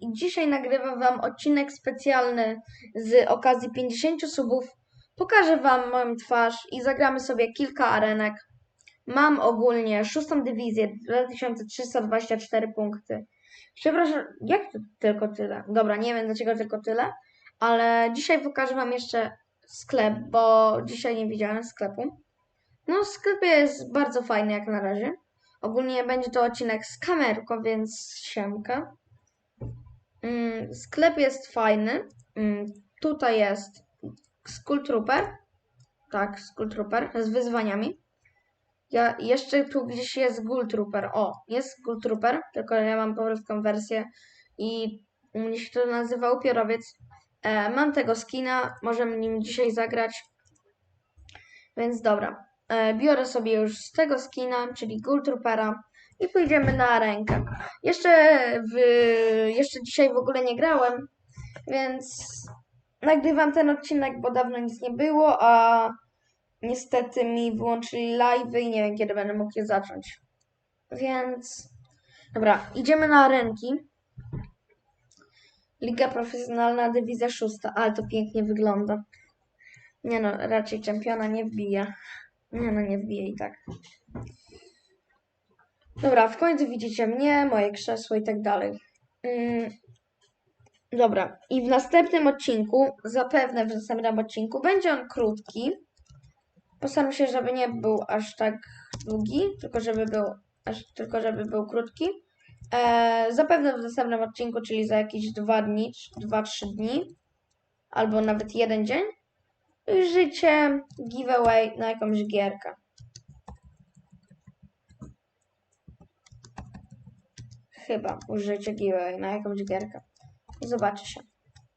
I dzisiaj nagrywam Wam odcinek specjalny z okazji 50 subów. Pokażę Wam moją twarz i zagramy sobie kilka arenek. Mam ogólnie szóstą dywizję, 2324 punkty. Przepraszam, jak to tylko tyle? Dobra, nie wiem dlaczego tylko tyle, ale dzisiaj pokażę Wam jeszcze sklep, bo dzisiaj nie widziałem sklepu. No, sklep jest bardzo fajny jak na razie. Ogólnie będzie to odcinek z kamerką, więc siemka. Mm, sklep jest fajny. Mm, tutaj jest Skull Trooper. Tak, Skull Trooper z wyzwaniami. Ja, jeszcze tu gdzieś jest Ghoul Trooper. O, jest Ghoul Trooper, tylko ja mam polską wersję i u mnie się to nazywa upiorowiec. E, mam tego skina, możemy nim dzisiaj zagrać. Więc dobra. E, biorę sobie już z tego skina, czyli Ghoul Troopera i pójdziemy na rękę. Jeszcze, w, jeszcze dzisiaj w ogóle nie grałem, więc nagrywam ten odcinek, bo dawno nic nie było, a niestety mi wyłączyli live'y i nie wiem kiedy będę mógł je zacząć. Więc dobra, idziemy na ręki. Liga Profesjonalna, Dywizja Szósta, ale to pięknie wygląda. Nie no, raczej czempiona nie wbije. Nie no, nie wbije i tak. Dobra, w końcu widzicie mnie, moje krzesło i tak dalej. Mm, dobra, i w następnym odcinku, zapewne w następnym odcinku, będzie on krótki. Postaram się, żeby nie był aż tak długi, tylko żeby był, aż, tylko żeby był krótki. E, zapewne w następnym odcinku, czyli za jakieś dwa dni, dwa, trzy dni, albo nawet jeden dzień, życie giveaway na jakąś gierkę. Chyba użycie giveaway na jakąś gierkę. Zobaczy się.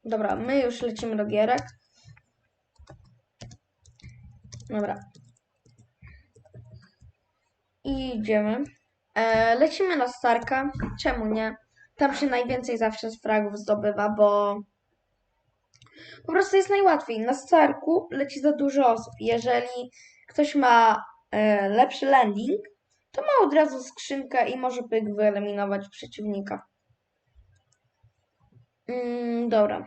Dobra, my już lecimy do gierek. Dobra. I idziemy. E, lecimy na Starka. Czemu nie? Tam się najwięcej zawsze z fragów zdobywa, bo po prostu jest najłatwiej. Na Starku leci za dużo osób. Jeżeli ktoś ma e, lepszy landing, to ma od razu skrzynkę i może pyk wyeliminować przeciwnika. Mm, dobra.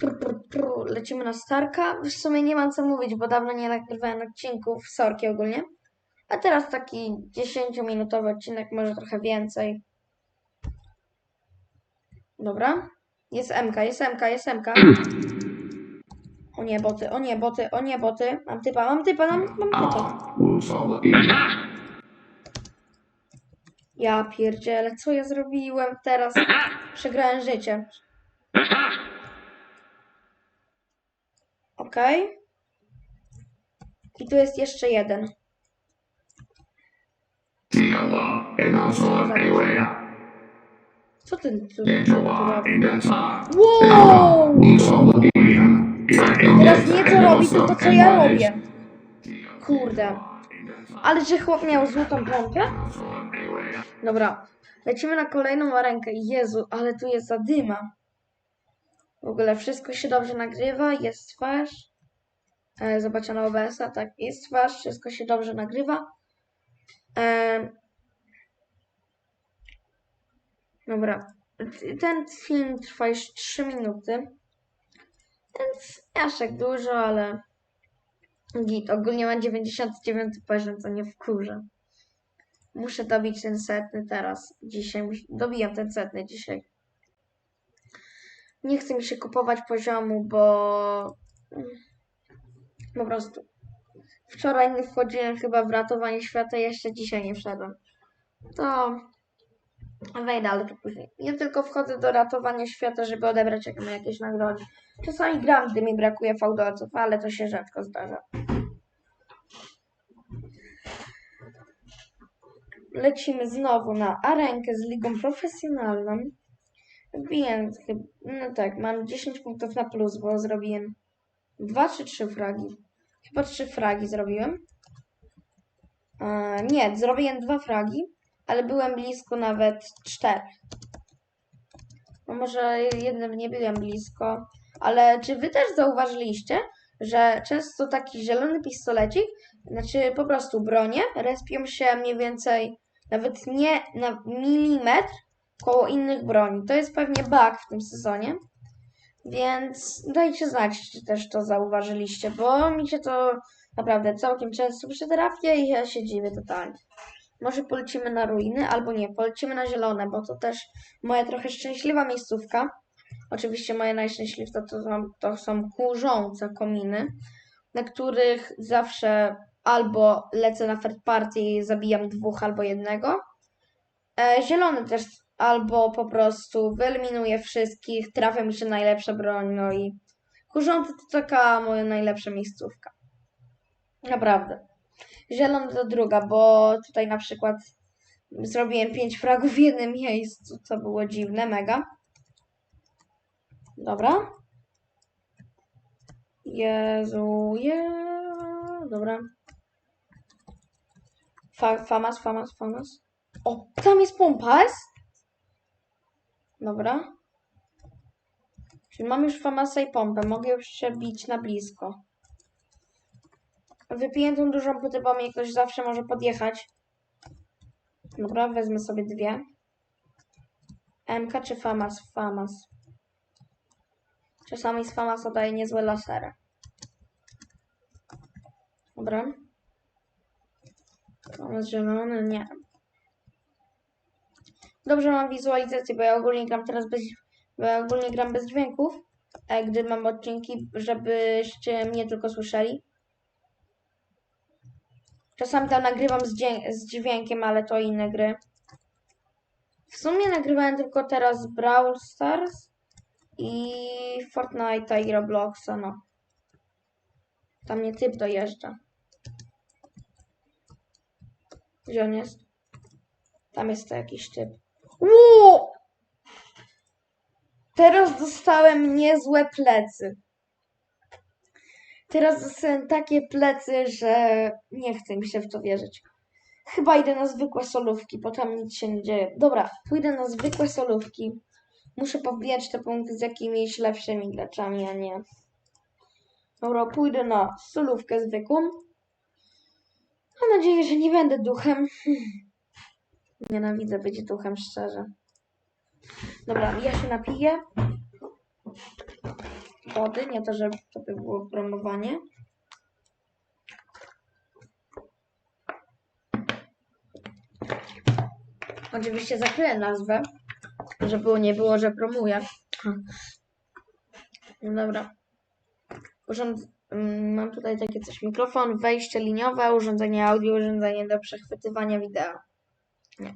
Prr, prr, prr. Lecimy na Starka. W sumie nie mam co mówić, bo dawno nie nagrywałem odcinków Sorki ogólnie. A teraz taki 10-minutowy odcinek, może trochę więcej. Dobra. Jest MK, jest MK, jest MK. O nie, boty, o nie, boty, o nie, boty. Mam typa, mam typa, mam, mam typa. Ja pierdzielę, co ja zrobiłem teraz? Przegrałem życie. Okej. I tu jest jeszcze jeden. Co ty tu. Teraz nie co robi, tylko co ja robię. Kurde. Ale że chłop miał złotą pompę? Dobra. Lecimy na kolejną rękę. Jezu, ale tu jest zadyma. W ogóle wszystko się dobrze nagrywa, jest twarz. E, zobaczę na OBS-a, tak, jest twarz, wszystko się dobrze nagrywa. E, dobra. Ten film trwa już 3 minuty. Więc aż tak dużo, ale git. Ogólnie mam 99 poziom, co nie wkurzę. Muszę dobić ten setny teraz. Dzisiaj dobijam ten setny dzisiaj. Nie chce mi się kupować poziomu, bo po prostu. Wczoraj nie wchodziłem chyba w ratowanie świata, jeszcze dzisiaj nie wszedłem. To wejdę, ale to później. Ja tylko wchodzę do ratowania świata, żeby odebrać jak- jakieś nagrody. Czasami gram, gdy mi brakuje fałdolców, ale to się rzadko zdarza. Lecimy znowu na arenkę z ligą profesjonalną. Wbiłem chyba, no tak, mam 10 punktów na plus, bo zrobiłem dwa czy trzy fragi. Chyba trzy fragi zrobiłem. E, nie, zrobiłem dwa fragi, ale byłem blisko nawet czterech. No może jednym nie byłem blisko, ale czy wy też zauważyliście, że często taki zielony pistolecik, znaczy po prostu bronie, respią się mniej więcej nawet nie na milimetr koło innych broni. To jest pewnie bug w tym sezonie. Więc dajcie znać, czy też to zauważyliście, bo mi się to naprawdę całkiem często przytrafia i ja się dziwię totalnie. Może polecimy na ruiny, albo nie, polecimy na zielone, bo to też moja trochę szczęśliwa miejscówka. Oczywiście moje najszczęśliwsze to są, to są kurzące kominy, na których zawsze albo lecę na third party i zabijam dwóch albo jednego. E, zielony też albo po prostu wyeliminuję wszystkich, trafia mi się najlepsza broń, no i kurzący to taka moja najlepsza miejscówka. Naprawdę. Zielony to druga, bo tutaj na przykład zrobiłem 5 fragów w jednym miejscu, co było dziwne, mega. Dobra. Jezu, je... Dobra. Fa famas, famas, famas. O, tam jest pompas. Dobra. Czyli mam już famasa i pompę. Mogę już się bić na blisko. Wypiję tą dużą płytę, bo mnie ktoś zawsze może podjechać. Dobra, wezmę sobie dwie. MK czy Famas? Famas. Czasami z Famasa daje niezłe lasery. Dobra. Famas zielony? Nie. Dobrze mam wizualizację, bo ja ogólnie gram teraz bez... Bo ja ogólnie gram bez dźwięków, e, gdy mam odcinki, żebyście mnie tylko słyszeli. Czasami tam nagrywam z, z dźwiękiem, ale to inne gry. W sumie nagrywałem tylko teraz Brawl Stars i Fortnite'a i Robloxa, no. Tam mnie typ dojeżdża. Gdzie on jest? Tam jest to jakiś typ. Ło! Teraz dostałem niezłe plecy. Teraz dostałem takie plecy, że nie chce mi się w to wierzyć. Chyba idę na zwykłe solówki, bo tam nic się nie dzieje. Dobra, pójdę na zwykłe solówki. Muszę pobijać te punkty z jakimiś lepszymi graczami, a nie. Dobra, pójdę na solówkę zwykłą. Mam nadzieję, że nie będę duchem. Nienawidzę być duchem, szczerze. Dobra, ja się napiję wody, nie to, żeby to by było promowanie. Oczywiście zakryję nazwę, żeby nie było, że promuję. No dobra. Urząd... mm, Mam tutaj takie coś. Mikrofon, wejście liniowe, urządzenie audio, urządzenie do przechwytywania wideo. Nie.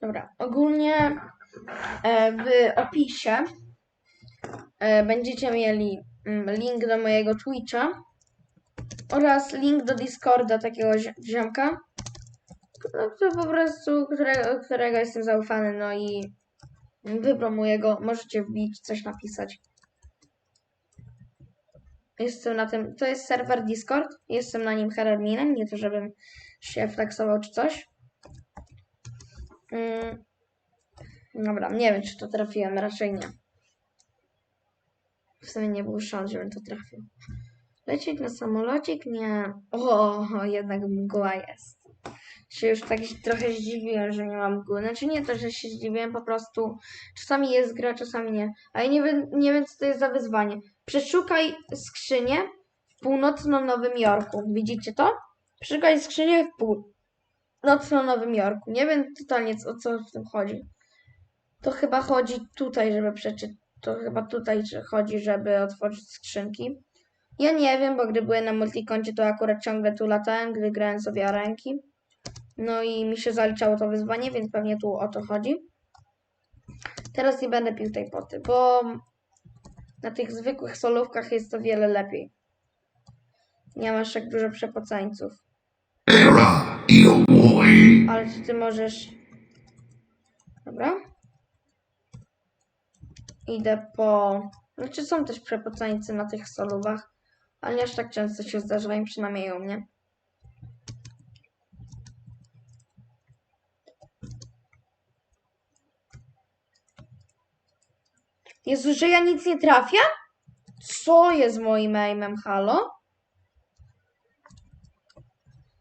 Dobra. Ogólnie e, w opisie będziecie mieli mm, link do mojego Twitcha oraz link do Discorda takiego zi- ziomka, no, który po prostu, którego, którego jestem zaufany, no i wypromuję go. Możecie wbić, coś napisać. Jestem na tym, to jest serwer Discord, jestem na nim adminem, nie to żebym się flexował czy coś. Mm. Dobra, nie wiem czy to trafiłem, raczej nie. W sumie nie był szans, żebym to trafił. Lecieć na samolocik? Nie. O, jednak mgła jest. Się już tak trochę zdziwiłem, że nie mam mgły. Znaczy nie to, że się zdziwiłem, po prostu czasami jest gra, czasami nie. Ale nie wiem, nie wiem co to jest za wyzwanie. Przeszukaj skrzynię w północno-Nowym Jorku. Widzicie to? Przeszukaj skrzynię w północno-Nowym Jorku. Nie wiem totalnie o co w tym chodzi. To chyba chodzi tutaj, żeby przeczytać. To chyba tutaj chodzi, żeby otworzyć skrzynki. Ja nie wiem, bo gdy byłem na multikoncie, to akurat ciągle tu latałem, gdy grałem sobie arenki. No i mi się zaliczało to wyzwanie, więc pewnie tu o to chodzi. Teraz nie będę pił tej poty, bo na tych zwykłych solówkach jest to wiele lepiej. Nie masz tak dużo przepocańców. Ale czy ty możesz... Dobra. Idę po... Znaczy są też przepocańcy na tych solówach, ale nie aż tak często się zdarzają, przynajmniej u mnie. Jezu, że ja nic nie trafię? Co jest moim aimem, halo?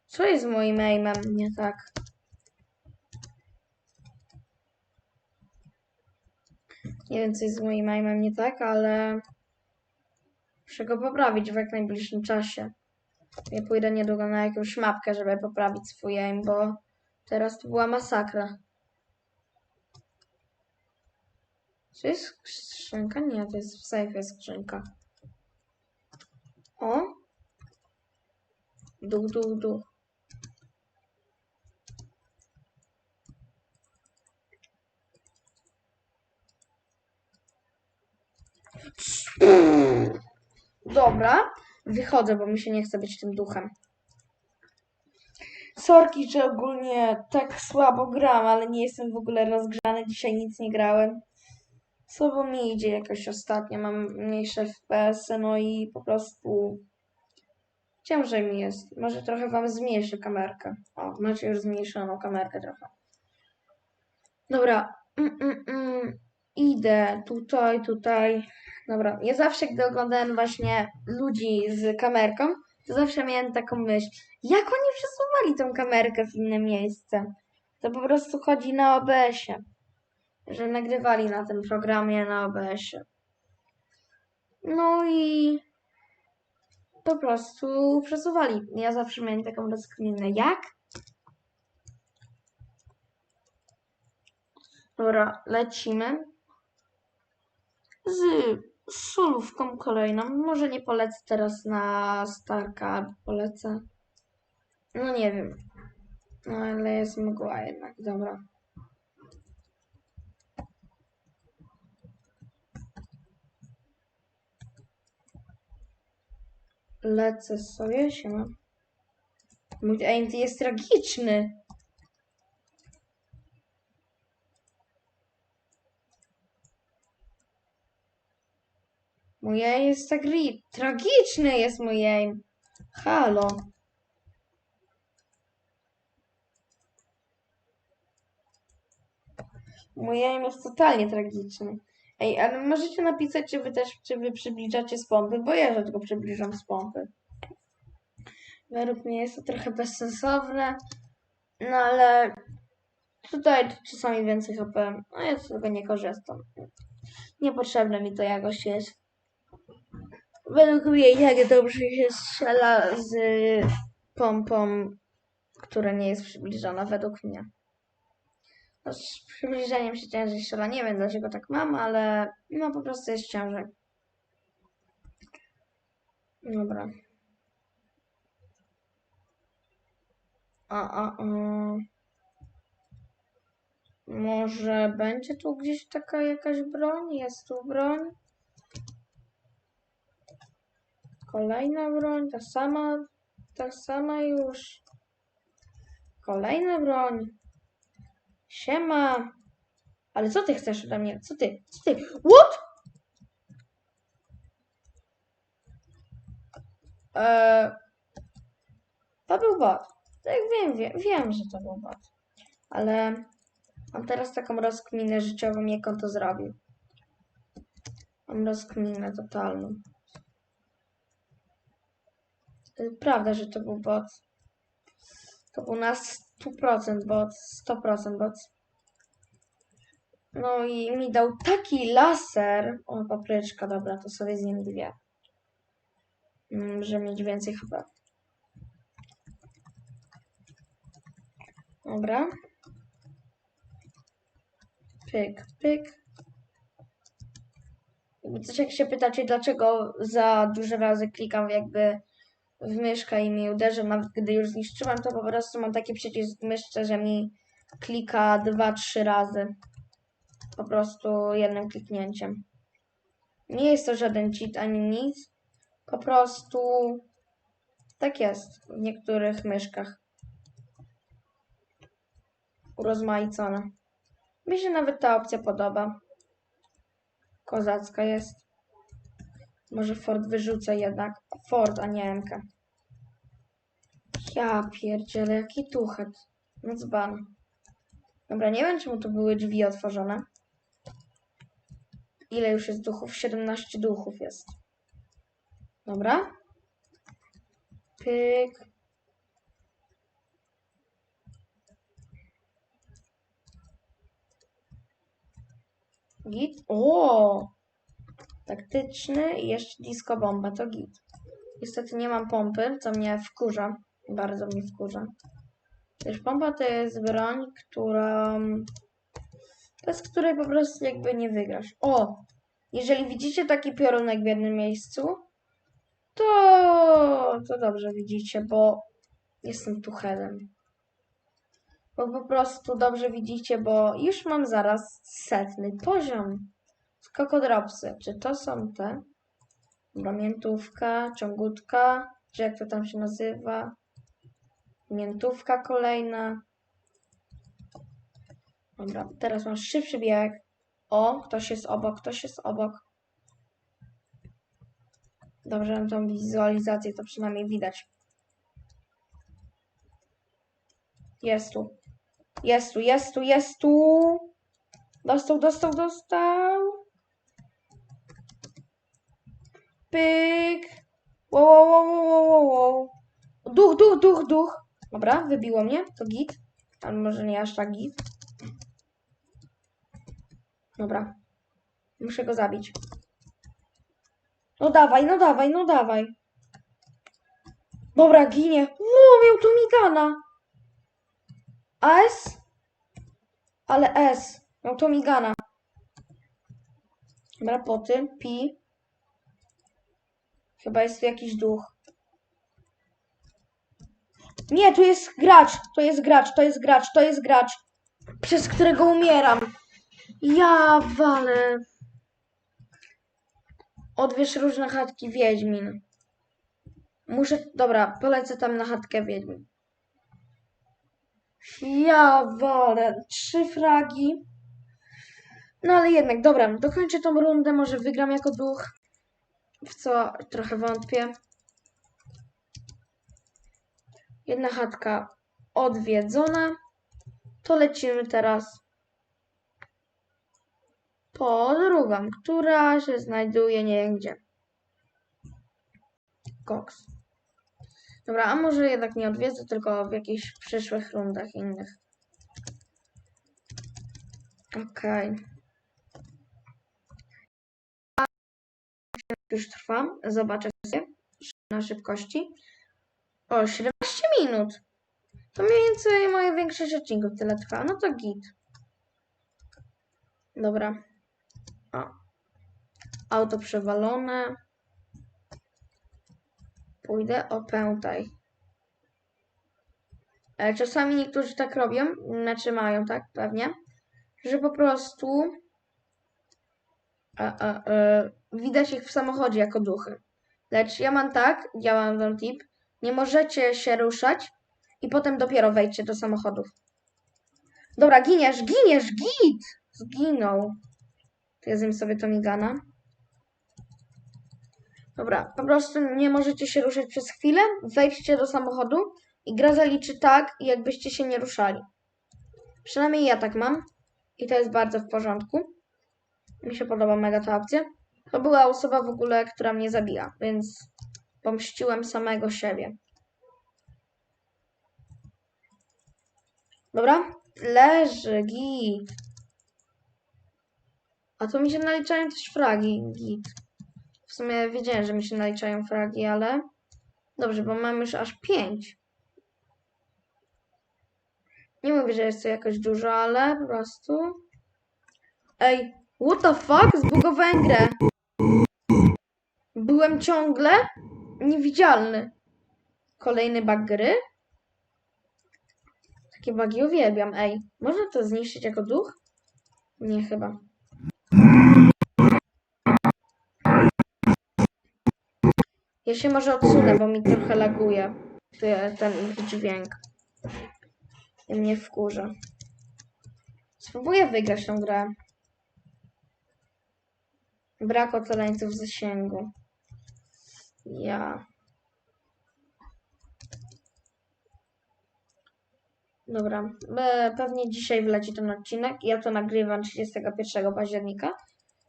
Co jest moim aimem? Nie tak. Nie wiem, co jest z moim aimem nie tak, ale muszę go poprawić w jak najbliższym czasie. Ja pójdę niedługo na jakąś mapkę, żeby poprawić swój aim, bo teraz to była masakra. Czy jest skrzynka? Nie, to jest w sejfie skrzynka. O! Duch, duch, duch. Dobra, wychodzę, bo mi się nie chce być tym duchem. Sorki, że ogólnie tak słabo gram, ale nie jestem w ogóle rozgrzany. Dzisiaj nic nie grałem. Słabo mi idzie jakoś ostatnio. Mam mniejsze FPS-y, no i po prostu ciężej mi jest. Może trochę wam zmniejszę kamerkę. O, macie już zmniejszoną kamerkę trochę. Dobra. Mm, mm, mm. Idę tutaj, tutaj. Dobra, ja zawsze, gdy oglądałem właśnie ludzi z kamerką, to zawsze miałem taką myśl, jak oni przesuwali tą kamerkę w inne miejsce. To po prostu chodzi na OBS-ie, że nagrywali na tym programie na OBS-ie. No i po prostu przesuwali. Ja zawsze miałem taką rozkminę, jak? Dobra, lecimy z solówką kolejną. Może nie polecę teraz na Starka, polecę. No nie wiem. No ale jest mgła jednak, dobra. Lecę sobie, siema. Mój aim jest tragiczny. Aim jest tak tragiczny jest aim. Halo. Aim jest totalnie tragiczny. Ej, ale możecie napisać, czy wy też, czy wy przybliżacie z pompy, bo ja rzadko przybliżam z pompy. Według mnie jest to trochę bezsensowne, no ale tutaj czasami więcej HP, a ja z tego nie korzystam. Niepotrzebne mi to jakoś jest. Według mnie jak dobrze się strzela z pompą, która nie jest przybliżona, według mnie. No, z przybliżeniem się ciężej strzela. Nie wiem dlaczego tak mam, ale no po prostu jest ciężej. Dobra. A, a, a. Może będzie tu gdzieś taka jakaś broń? Jest tu broń? Kolejna broń, ta sama, ta sama już. Kolejna broń. Siema. Ale co ty chcesz ode mnie? Co ty? Co ty? What? Eee, to był bot. Tak wiem, wiem, wiem, że to był bot. Ale mam teraz taką rozkminę życiową, jak on to zrobił. Mam rozkminę totalną. Y, Prawda, że to był bot. To był na 100% bot, 100% bot. No i mi dał taki laser. O, papryczka, dobra, to sobie zjem dwie. Mm, Żeby mieć więcej chyba. Dobra. Pyk, pyk. Coś jak się pytacie, dlaczego za duże razy klikam jakby w myszkę i mi uderzy, nawet gdy już zniszczyłam, to po prostu mam taki przycisk w myszce, że mi klika dwa, trzy razy. Po prostu jednym kliknięciem. Nie jest to żaden cheat ani nic. Po prostu tak jest w niektórych myszkach. Urozmaicone. Mi się nawet ta opcja podoba. Kozacka jest. Może Ford wyrzucę jednak. Ford, a nie MK. Ja pierdzielę, jaki tuchet. No dzban. Dobra, nie wiem czemu tu były drzwi otworzone. Ile już jest duchów? 17 duchów jest. Dobra. Pyk. Git. O! Taktyczny i jeszcze disco bomba, to git. Niestety nie mam pompy, co mnie wkurza. Bardzo mnie wkurza. Też pompa to jest broń, która... Bez której po prostu jakby nie wygrasz. O! Jeżeli widzicie taki piorunek w jednym miejscu, to, to dobrze widzicie, bo jestem tu headem. Bo po prostu dobrze widzicie, bo już mam zaraz setny poziom. Skokodropsy. Czy to są te? Dobra, miętówka, ciągutka, czy jak to tam się nazywa? Miętówka kolejna. Dobra, teraz mam szybszy bieg. O, ktoś jest obok, ktoś jest obok. Dobrze, mam tą wizualizację, to przynajmniej widać. Jest tu. Jest tu, jest tu, jest tu. Dostał, dostał, dostał. Pyk. Wow, wow, wow, wow, wow. Duch, duch, duch, duch. Dobra, wybiło mnie. To git. Ale może nie aż tak git. Dobra. Muszę go zabić. No dawaj, no dawaj, no dawaj. Dobra, ginie. Ło, miał tu migana. S? Ale S. Miał to migana. Dobra, poty. Pi. Chyba jest jakiś duch. Nie, tu jest gracz. To jest gracz, to jest gracz, to jest gracz. Przez którego umieram. Ja walę. Odwiesz różne chatki Wiedźmin. Muszę. Dobra, polecę tam na chatkę Wiedźmin. Ja walę. Trzy fragi. No ale jednak, dobra, dokończę tą rundę, może wygram jako duch. W co trochę wątpię. Jedna chatka odwiedzona. To lecimy teraz po drugą, która się znajduje nie wiem gdzie. Cox. Dobra, a może jednak nie odwiedzę, tylko w jakichś przyszłych rundach innych. Okej. A Już trwam. Zobaczę sobie na szybkości. O, 17 minut. To mniej więcej moje większość odcinków tyle trwa. No to git. Dobra. O. Auto przewalone. Pójdę opętaj. Czasami niektórzy tak robią, znaczy mają tak pewnie, że po prostu e, e, e, widać ich w samochodzie jako duchy. Lecz ja mam tak, działam ten tip, nie możecie się ruszać i potem dopiero wejdźcie do samochodów. Dobra, giniesz, giniesz, git! Zginął. To ja zjem sobie to migana. Dobra, po prostu nie możecie się ruszać przez chwilę, wejdźcie do samochodu i gra zaliczy tak, jakbyście się nie ruszali. Przynajmniej ja tak mam i to jest bardzo w porządku. Mi się podoba mega ta opcja. To była osoba w ogóle, która mnie zabija, więc pomściłem samego siebie. Dobra, leży, git. A tu mi się naliczają też fragi, git. W sumie wiedziałem, że mi się naliczają fragi, ale dobrze, bo mam już aż 5. Nie mówię, że jest to jakoś dużo, ale po prostu. Ej, what the fuck? Zbugowałem grę. Byłem ciągle niewidzialny. Kolejny bug gry? Takie bugi uwielbiam. Ej, można to zniszczyć jako duch? Nie chyba. Ja się może odsunę, bo mi trochę laguje te- ten dźwięk. I mnie wkurza. Spróbuję wygrać tą grę. Brak ocaleńców zasięgu. Ja. Dobra, e, pewnie dzisiaj wleci ten odcinek. Ja to nagrywam 31 października,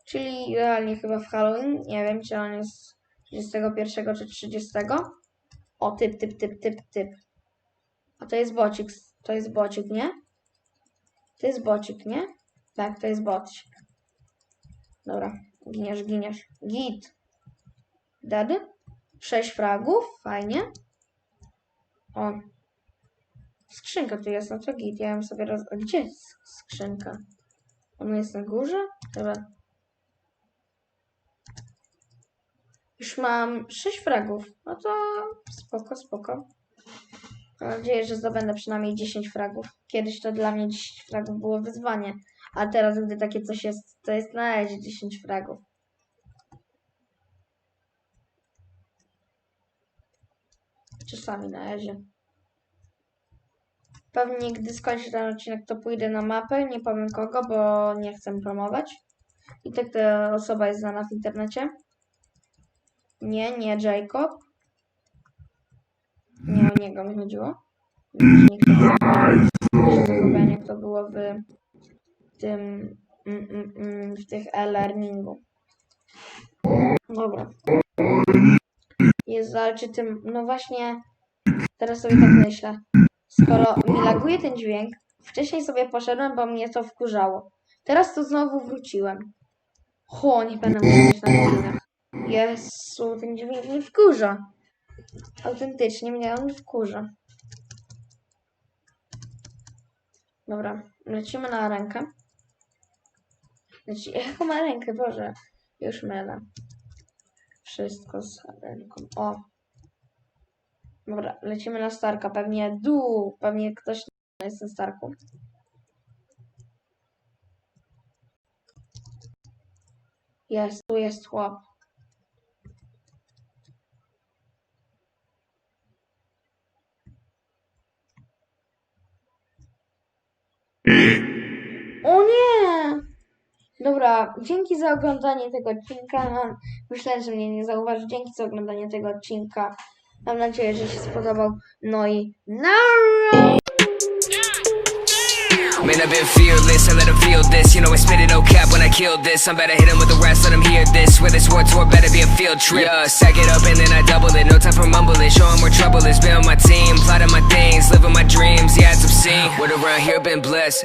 czyli realnie chyba w Halloween. Nie wiem, czy on jest 31 czy 30. O, typ, typ, typ, typ, typ. A to jest bocik, to jest bocik, nie? To jest bocik, nie? Tak, to jest bocik. Dobra, giniesz, giniesz. Git. Dady? 6 fragów, fajnie. O. Skrzynka tu jest, no to git, ja ją sobie roz... Gdzie jest skrzynka? Ona jest na górze? Chyba. Już mam 6 fragów, no to spoko, spoko. Mam nadzieję, że zdobędę przynajmniej 10 fragów. Kiedyś to dla mnie 10 fragów było wyzwanie, a teraz, gdy takie coś jest, to jest na razie 10 fragów. Czasami na razie. Pewnie gdy skończę ten odcinek, to pójdę na mapę. Nie powiem kogo, bo nie chcę promować. I tak ta osoba jest znana w internecie. Nie, nie Jacob. Nie o niego mi chodziło. Nie jak to było w tym mm, mm, mm, w tych e-learningu. Dobra. Ale czy tym, no właśnie teraz sobie tak myślę. Skoro mi laguje ten dźwięk, wcześniej sobie poszedłem, bo mnie to wkurzało. Teraz to znowu wróciłem. Ho, nie będę mówić na godzinach. Jezu, ten dźwięk mnie wkurza. Autentycznie mnie on wkurza. Dobra, lecimy na rękę. Leci... Jaką ma rękę? Boże, już mylę. Wszystko z ręką. O. Dobra, lecimy na Starka. Pewnie dół. Pewnie ktoś jest na Starku. Jest, tu jest chłop. Nie! Dobra, dzięki za oglądanie tego odcinka. No, myślę, że mnie nie zauważy. Dzięki za oglądanie tego odcinka. Mam nadzieję, że się spodobał. No i na Man, I've been fearless, I let feel this. You know, I spit it no cap when I kill this. I'm hit them with the rest, let them hear this. This war tour better be a field trip. Yeah, sack it up and then I double it. No time for mumbling, show 'em where trouble is. Been on my team, plotting my things, living my dreams. Yeah, it's obscene. Around here, been blessed.